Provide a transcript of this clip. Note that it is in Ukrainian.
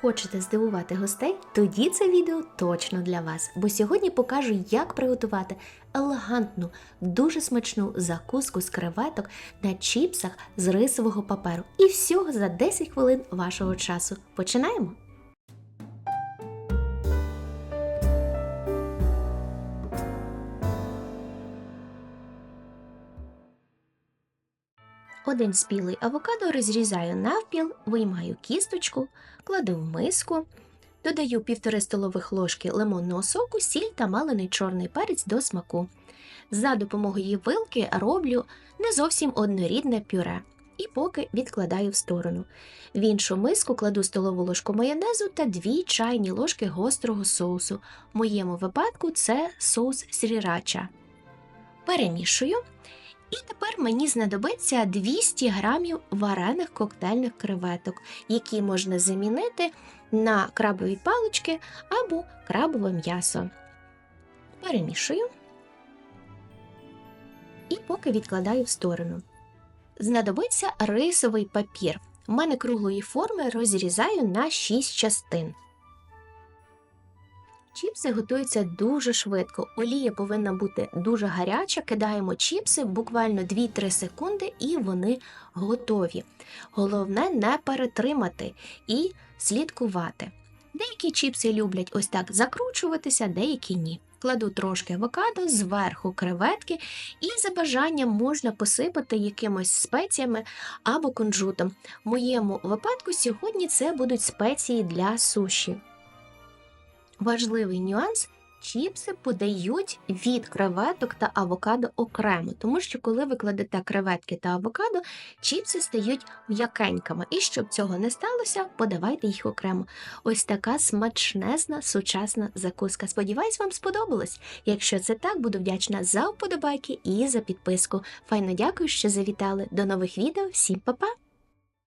Хочете здивувати гостей? Тоді це відео точно для вас, бо сьогодні покажу, як приготувати елегантну, дуже смачну закуску з креветок на чіпсах з рисового паперу. І всього за 10 хвилин вашого часу. Починаємо! Один спілий авокадо розрізаю навпіл, виймаю кісточку, кладу в миску, додаю півтори столових ложки лимонного соку, сіль та малений чорний перець до смаку. За допомогою вилки роблю не зовсім однорідне пюре. І поки відкладаю в сторону. В іншу миску кладу столову ложку майонезу та 2 чайні ложки гострого соусу. В моєму випадку це соус срірача. Перемішую. І тепер мені знадобиться 200 грамів варених коктейльних креветок, які можна замінити на крабові палички або крабове м'ясо. Перемішую і поки відкладаю в сторону. Знадобиться рисовий папір. У мене круглої форми розрізаю на 6 частин. Чіпси готуються дуже швидко. Олія повинна бути дуже гаряча. Кидаємо чіпси буквально 2-3 секунди, і вони готові. Головне не перетримати і слідкувати. Деякі чіпси люблять ось так закручуватися, деякі ні. Кладу трошки авокадо, зверху креветки, і за бажанням можна посипати якимось спеціями або кунжутом. В моєму випадку сьогодні це будуть спеції для суші. Важливий нюанс. Чіпси подають від креветок та авокадо окремо, тому що коли ви кладете креветки та авокадо, чіпси стають м'якенькими. І щоб цього не сталося, подавайте їх окремо. Ось така смачнезна сучасна закуска. Сподіваюсь, вам сподобалось. Якщо це так, буду вдячна за вподобайки і за підписку. Файно дякую, що завітали. До нових відео. Всім па-па!